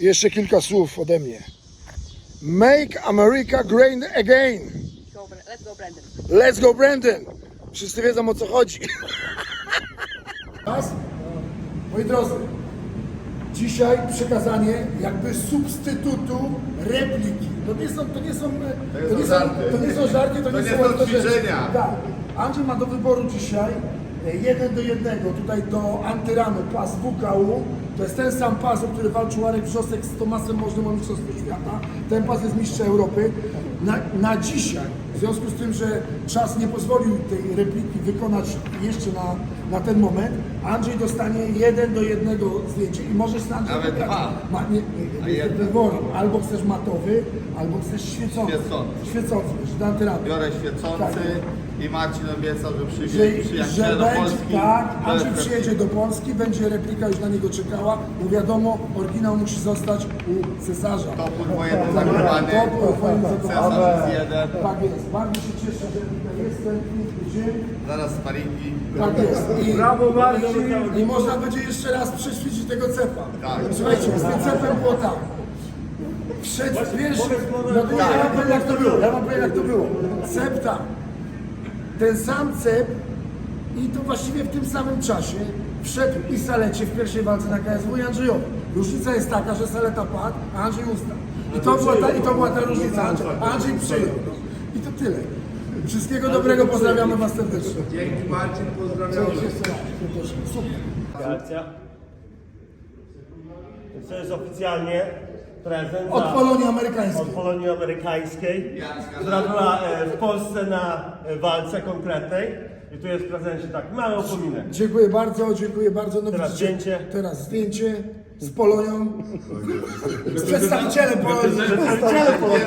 Jeszcze kilka słów ode mnie. Make America Great Again. Let's go, Brandon. Let's go Brandon! Wszyscy wiedzą o co chodzi. Raz. Moi drodzy, dzisiaj przekazanie jakby substytutu repliki. To nie są, to nie są, to nie są, to nie są żarty, to, nie, są, łatwe rzeczy. ćwiczenia. Tak. Andrzej ma do wyboru dzisiaj jeden do jednego, tutaj do antyramy, pas WKU. To jest ten sam pas, o który walczył Arek Wrzosek z Tomasem Możnym o Mistrzostwo Świata. Ten pas jest mistrzem Europy. Na, na dzisiaj, w związku z tym, że czas nie pozwolił tej repliki wykonać jeszcze na, na ten moment, Andrzej dostanie jeden do jednego zdjęcie i możesz na Andrzej Nawet wybrać. dwa. Ma, nie, nie, A. Albo chcesz matowy, albo chcesz świecący. Świecący. Świecący, do antyramy. Biorę Tak. I Marcin obiecał, że że, przyjdzie, przyjaciół że do będzie Polski. tak, jest przyjedzie do Polski, będzie replika już na niego czekała, bo wiadomo, oryginał musi zostać u cesarza. Topór wojenny zagrywany. Topór wojenny. Cesarz jest jeden. Tak jest, bardzo się cieszę, że tutaj jestem, piękny dzień. Zaraz sparingi. Tak jest. I, Brawo, Marcin! I można będzie jeszcze raz przećwiczyć tego cepa. Tak. Słuchajcie, z tym cepem było tak. Przed pierwszym... No to ja wam powiem jak to było, ja wam powiem jak to było. Cep tak. Ten sam cep i to właściwie w tym samym czasie wszedł i Salecie w pierwszej walce na KSW i Andrzejowi. Różnica jest taka, że Saleta padł, a Andrzej ustał. I to była ta, i to była ta różnica. Andrzej, Andrzej przyjął. I to tyle. Wszystkiego dobrego, pozdrawiamy Was serdecznie. Dzięki Marcin, pozdrawiamy. Super. Akcja. To jest oficjalnie prezent Od za- Polonii Amerykańskiej. od Polonii Amerykańskiej, która była e, w Polsce na e, walce konkretnej. I tu jest w prezencie tak mały upominek. Dziękuję bardzo, dziękuję bardzo. No Teraz widzicie, zdjęcie. Teraz zdjęcie z Polonią. Z przedstawicielem Polonii. Przedstawiciele Polonii.